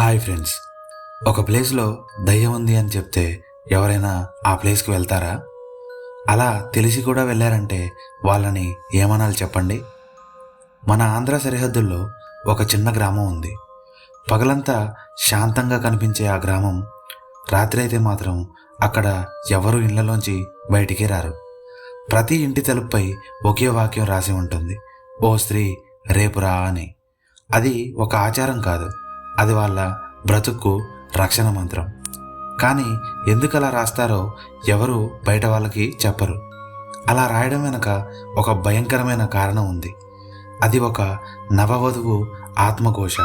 Hi friends. ఒక ప్లేస్లో దయ్యం ఉంది అని చెప్తే ఎవరైనా ఆ ప్లేస్కి వెళ్తారా? అలా తెలిసి కూడా వెళ్ళారంటే వాళ్ళని ఏమనాలి చెప్పండి? మన ఆంధ్ర సరిహద్దుల్లో ఒక చిన్న గ్రామం ఉంది. పగలంతా శాంతంగా కనిపించే ఆ గ్రామం రాత్రి అయితే మాత్రం అక్కడ ఎవరు ఇళ్ళలోంచి బయటికి రారు. ప్రతి ఇంటి తలుపుపై ఒకే వాక్యం రాసి ఉంటుంది. ఓ స్త్రీ రేపురా అని. అది ఒక ఆచారం కాదు. అది వాళ్ళ బ్రతుక్కు రక్షణ మంత్రం. కానీ ఎందుకు అలా రాస్తారో ఎవరు బయట వాళ్ళకి చెప్పరు. అలా రాయడం వెనుక ఒక భయంకరమైన కారణం ఉంది. అది ఒక నవవధువు ఆత్మఘోష.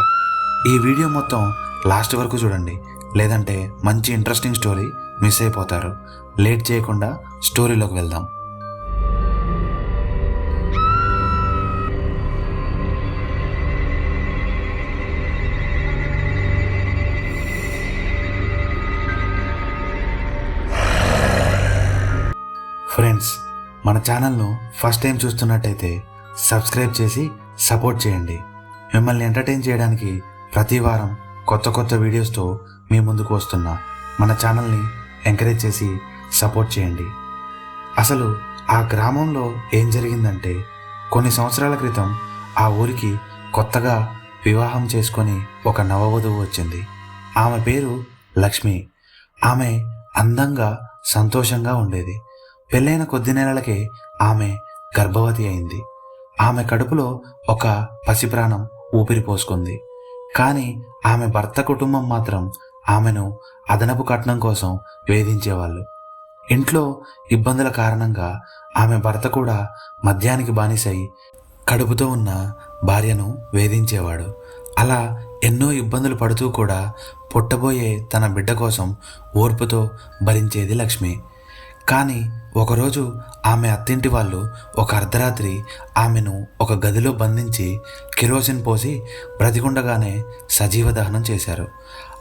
ఈ వీడియో మొత్తం లాస్ట్ వరకు చూడండి. లేదంటే మంచి ఇంట్రెస్టింగ్ స్టోరీ మిస్ అయిపోతారు. లేట్ చేయకుండా స్టోరీలోకి వెళ్దాం. ఫ్రెండ్స్ మన ఛానల్ను ఫస్ట్ టైం చూస్తున్నట్టయితే సబ్స్క్రైబ్ చేసి సపోర్ట్ చేయండి. మిమ్మల్ని ఎంటర్టైన్ చేయడానికి ప్రతి వారం కొత్త కొత్త వీడియోస్తో మీ ముందుకు వస్తున్నా. మన ఛానల్ని ఎంకరేజ్ చేసి సపోర్ట్ చేయండి. అసలు ఆ గ్రామంలో ఏం జరిగిందంటే కొన్ని సంవత్సరాల క్రితం ఆ ఊరికి కొత్తగా వివాహం చేసుకొని ఒక నవవధువు వచ్చింది. ఆమె పేరు లక్ష్మి. ఆమె అందంగా సంతోషంగా ఉండేది. పెళ్ళైన కొద్ది నెలలకే ఆమె గర్భవతి అయింది. ఆమె కడుపులో ఒక పసిప్రాణం ఊపిరి పోసుకుంది. కానీ ఆమె భర్త కుటుంబం మాత్రం ఆమెను అదనపు కట్నం కోసం వేధించేవాళ్ళు. ఇంట్లో ఇబ్బందుల కారణంగా ఆమె భర్త కూడా మద్యానికి బానిసై కడుపుతో ఉన్న భార్యను వేధించేవాడు. అలా ఎన్నో ఇబ్బందులు పడుతూ కూడా పుట్టబోయే తన బిడ్డ కోసం ఓర్పుతో భరించేది లక్ష్మి. కానీ ఒకరోజు ఆమె అత్తింటి వాళ్ళు ఒక అర్ధరాత్రి ఆమెను ఒక గదిలో బంధించి కిరోసిన్ పోసి బ్రతికుండగానే సజీవ దహనం చేశారు.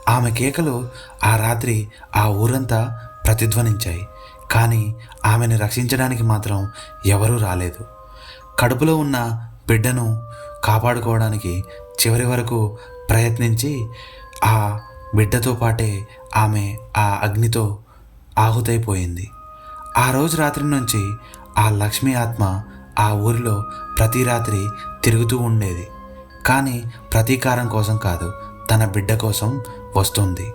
ఆమె కేకలు ఆ రాత్రి ఆ ఊరంతా ప్రతిధ్వనించాయి. కానీ ఆమెను రక్షించడానికి మాత్రం ఎవరూ రాలేదు. కడుపులో ఉన్న బిడ్డను కాపాడుకోవడానికి చివరి వరకు ప్రయత్నించి ఆ బిడ్డతో పాటే ఆమె ఆ అగ్నితో ఆహుతైపోయింది. ఆ రోజు రాత్రి నుంచి ఆ లక్ష్మీ ఆత్మ ఆ ఊరిలో ప్రతి రాత్రి తిరుగుతూ ఉండేది. కానీ ప్రతీకారం కోసం కాదు తన బిడ్డ కోసం వస్తుంది.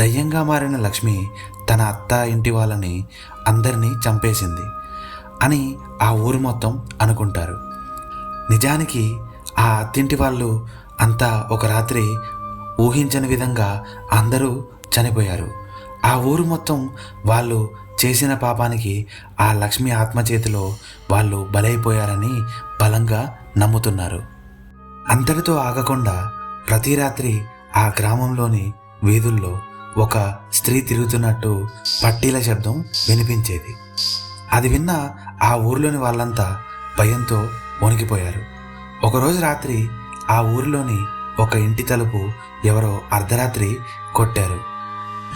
దయ్యంగా మారిన లక్ష్మి తన అత్త ఇంటి వాళ్ళని అందరినీ చంపేసింది అని ఆ ఊరు మొత్తం అనుకుంటారు. నిజానికి ఆ అత్తింటి వాళ్ళు అంతా ఒక రాత్రి ఊహించని విధంగా అందరూ చనిపోయారు. ఆ ఊరు మొత్తం వాళ్ళు చేసిన పాపానికి ఆ లక్ష్మి ఆత్మ చేతిలో వాళ్ళు బలైపోయారని బలంగా నమ్ముతున్నారు. అంతటితో ఆగకుండా ప్రతి రాత్రి ఆ గ్రామంలోని వీధుల్లో ఒక స్త్రీ తిరుగుతున్నట్టు పట్టీల శబ్దం వినిపించేది. అది విన్న ఆ ఊరిలోని వాళ్ళంతా భయంతో వణికిపోయారు. ఒకరోజు రాత్రి ఆ ఊరిలోని ఒక ఇంటి తలుపు ఎవరో అర్ధరాత్రి కొట్టారు.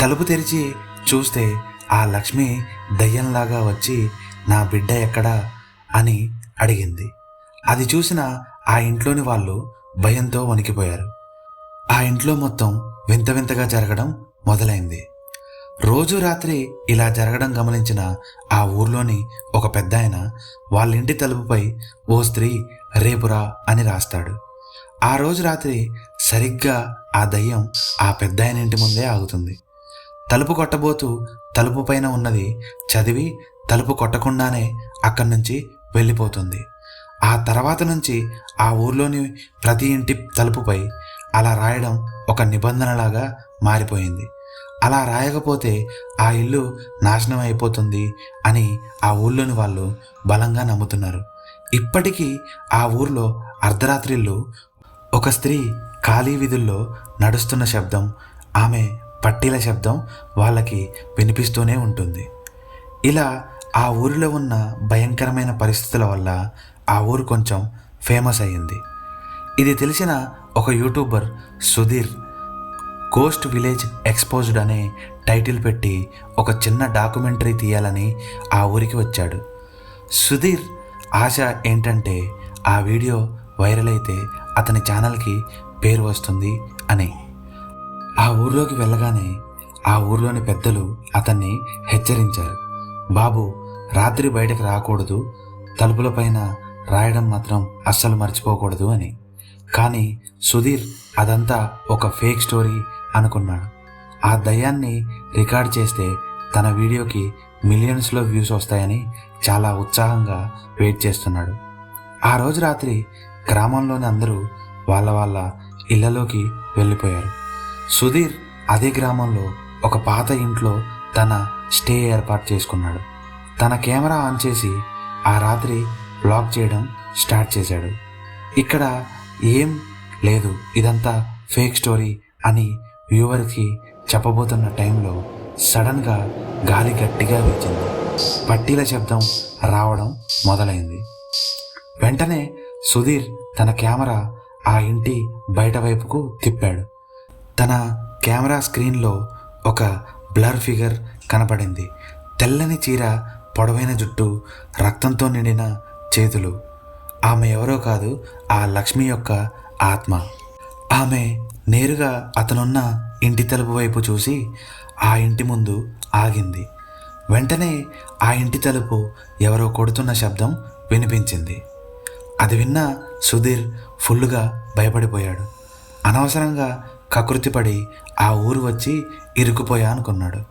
తలుపు తెరిచి చూస్తే ఆ లక్ష్మి దయ్యంలాగా వచ్చి నా బిడ్డ ఎక్కడా? అని అడిగింది. అది చూసిన ఆ ఇంట్లోని వాళ్ళు భయంతో వణికిపోయారు. ఆ ఇంట్లో మొత్తం వింత వింతగా జరగడం మొదలైంది. రోజు రాత్రి ఇలా జరగడం గమనించిన ఆ ఊర్లోని ఒక పెద్ద ఆయన వాళ్ళ ఇంటి తలుపుపై ఓ స్త్రీ రేపురా అని రాస్తాడు. ఆ రోజు రాత్రి సరిగ్గా ఆ దయ్యం ఆ పెద్ద ఆయన ఇంటి ముందే ఆగుతుంది. తలుపు కొట్టబోతూ తలుపు పైన ఉన్నది చదివి తలుపు కొట్టకుండానే అక్కడి నుంచి వెళ్ళిపోతుంది. ఆ తర్వాత నుంచి ఆ ఊర్లోని ప్రతి ఇంటి తలుపుపై అలా రాయడం ఒక నిబంధనలాగా మారిపోయింది. అలా రాయకపోతే ఆ ఇల్లు నాశనం అయిపోతుంది అని ఆ ఊళ్ళోని వాళ్ళు బలంగా నమ్ముతున్నారు. ఇప్పటికీ ఆ ఊర్లో అర్ధరాత్రిళ్ళు ఒక స్త్రీ ఖాళీ వీధుల్లో నడుస్తున్న శబ్దం ఆమె పట్టీల శబ్దం వాళ్ళకి వినిపిస్తూనే ఉంటుంది. ఇలా ఆ ఊరిలో ఉన్న భయంకరమైన పరిస్థితుల వల్ల ఆ ఊరు కొంచెం ఫేమస్ అయ్యింది. ఇది తెలిసిన ఒక YouTuber Sudheer ghost village exposed అనే టైటిల్ పెట్టి ఒక చిన్న డాక్యుమెంటరీ తీయాలని ఆ ఊరికి వచ్చాడు. సుధీర్ ఆశ ఏంటంటే ఆ వీడియో వైరల్ అయితే అతని ఛానల్కి పేరు వస్తుంది అని. ఆ ఊర్లోకి వెళ్ళగానే ఆ ఊర్లోని పెద్దలు అతన్ని హెచ్చరించారు. బాబు రాత్రి బయటకు రాకూడదు. తలుపులపైన రాయడం మాత్రం అస్సలు మర్చిపోకూడదు అని. కానీ సుధీర్ అదంతా ఒక ఫేక్ స్టోరీ అనుకున్నాడు. ఆ దయ్యాన్ని రికార్డ్ చేస్తే తన వీడియోకి మిలియన్స్లో వ్యూస్ వస్తాయని చాలా ఉత్సాహంగా వెయిట్ చేస్తున్నాడు. ఆ రోజు రాత్రి గ్రామంలోని అందరూ వాళ్ళ వాళ్ళ ఇళ్ళలోకి వెళ్ళిపోయారు. సుధీర్ అదే గ్రామంలో ఒక పాత ఇంట్లో తన స్టే ఏర్పాటు చేసుకున్నాడు. తన కెమెరా ఆన్ చేసి ఆ రాత్రి బ్లాగ్ చేయడం స్టార్ట్ చేశాడు. ఇక్కడ ఏం లేదు ఇదంతా ఫేక్ స్టోరీ అని వ్యూవర్కి చెప్పబోతున్న టైంలో సడన్గా గాలి గట్టిగా వేచింది. పట్టీల శబ్దం రావడం మొదలైంది. వెంటనే సుధీర్ తన కెమెరా ఆ ఇంటి బయట వైపుకు తిప్పాడు. తన కెమెరా స్క్రీన్లో ఒక బ్లర్ ఫిగర్ కనపడింది. తెల్లని చీర పొడవైన జుట్టు రక్తంతో నిండిన చేతులు. ఆమె ఎవరో కాదు ఆ లక్ష్మి యొక్క ఆత్మ. ఆమె నేరుగా అతనున్న ఇంటి తలుపు వైపు చూసి ఆ ఇంటి ముందు ఆగింది. వెంటనే ఆ ఇంటి తలుపు ఎవరో కొడుతున్న శబ్దం వినిపించింది. అది విన్న సుధీర్ ఫుల్లుగా భయపడిపోయాడు. అనవసరంగా కకృతిపడి ఆ ఊరు వచ్చి ఇరుక్కుపోయా అనుకున్నాడు.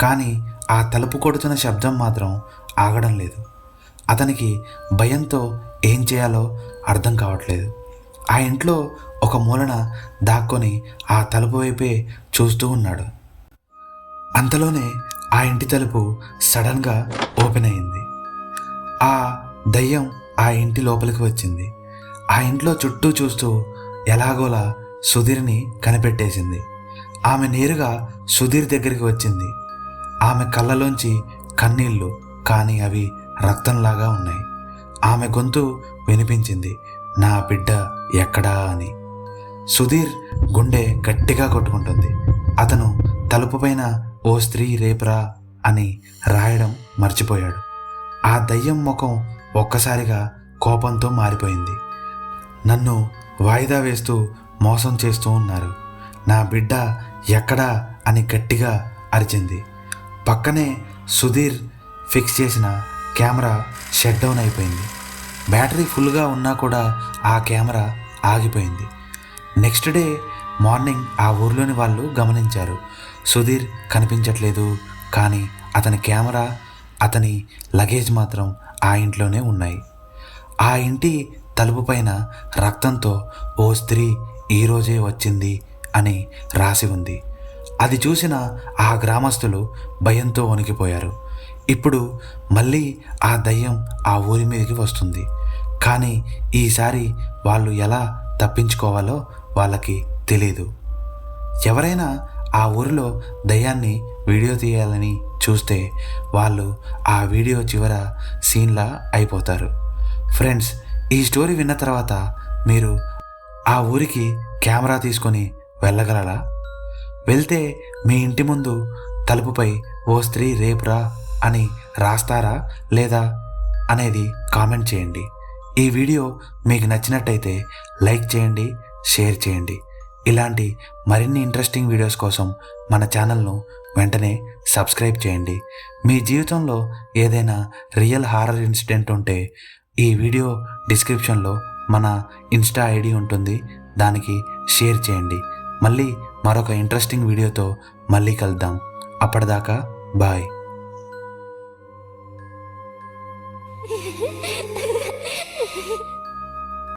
కానీ ఆ తలుపు కొడుతున్న శబ్దం మాత్రం ఆగడం లేదు. అతనికి భయంతో ఏం చేయాలో అర్థం కావట్లేదు. ఆ ఇంట్లో ఒక మూలన దాక్కొని ఆ తలుపు వైపే చూస్తూ ఉన్నాడు. అంతలోనే ఆ ఇంటి తలుపు సడన్గా ఓపెన్ అయింది. ఆ దయ్యం ఆ ఇంటి లోపలికి వచ్చింది. ఆ ఇంట్లో చుట్టూ చూస్తూ ఎలాగోలా సుధీర్ని కనిపెట్టేసింది. ఆమె నేరుగా సుధీర్ దగ్గరికి వచ్చింది. ఆమె కళ్ళలోంచి కన్నీళ్ళు కానీ అవి రక్తంలాగా ఉన్నాయి. ఆమె గొంతు వినిపించింది నా బిడ్డ ఎక్కడా? అని. సుధీర్ గుండె గట్టిగా కొట్టుకుంటుంది. అతను తలుపుపైన ఓ స్త్రీ రేపరా అని రాయడం మర్చిపోయాడు. ఆ దయ్యం ముఖం ఒక్కసారిగా కోపంతో మారిపోయింది. నన్ను వాయిదా వేస్తూ మోసం చేస్తూ ఉన్నారు. నా బిడ్డ ఎక్కడా అని గట్టిగా అరిచింది. పక్కనే సుధీర్ ఫిక్స్ చేసిన కెమెరా షట్ డౌన్ అయిపోయింది. బ్యాటరీ ఫుల్గా ఉన్నా కూడా ఆ కెమెరా ఆగిపోయింది. నెక్స్ట్ డే మార్నింగ్ ఆ ఊర్లోని వాళ్ళు గమనించారు. సుధీర్ కనిపించట్లేదు కానీ అతని కెమెరా అతని లగేజ్ మాత్రం ఆ ఇంట్లోనే ఉన్నాయి. ఆ ఇంటి తలుపు పైన రక్తంతో ఓ స్త్రీ ఈరోజే వచ్చింది అని రాసి ఉంది. అది చూసిన ఆ గ్రామస్తులు భయంతో వణికిపోయారు. ఇప్పుడు మళ్ళీ ఆ దయ్యం ఆ ఊరి మీదకి వస్తుంది. కానీ ఈసారి వాళ్ళు ఎలా తప్పించుకోవాలో వాళ్ళకి తెలీదు. ఎవరైనా ఆ ఊరిలో దయ్యాన్ని వీడియో తీయాలని చూస్తే వాళ్ళు ఆ వీడియో చివర సీన్లా అయిపోతారు. ఫ్రెండ్స్ ఈ స్టోరీ విన్న తర్వాత మీరు ఆ ఊరికి కెమెరా తీసుకొని వెళ్ళగలరా? వెళ్తే మీ ఇంటి ముందు తలుపుపై ఓ స్త్రీ రేపురా అని రాస్తారా లేదా అనేది కామెంట్ చేయండి. ఈ వీడియో మీకు నచ్చినట్టయితే లైక్ చేయండి షేర్ చేయండి. ఇలాంటి మరిన్ని ఇంట్రెస్టింగ్ వీడియోస్ కోసం మన ఛానల్ను వెంటనే సబ్స్క్రైబ్ చేయండి. మీ జీవితంలో ఏదైనా రియల్ హారర్ ఇన్సిడెంట్ ఉంటే ఈ వీడియో డిస్క్రిప్షన్లో మన ఇన్స్టా ఐడి ఉంటుంది. దానికి షేర్ చేయండి. మళ్ళీ మరొక ఇంట్రెస్టింగ్ వీడియోతో మళ్ళీ కలుద్దాం. అప్పటిదాకా బాయ్.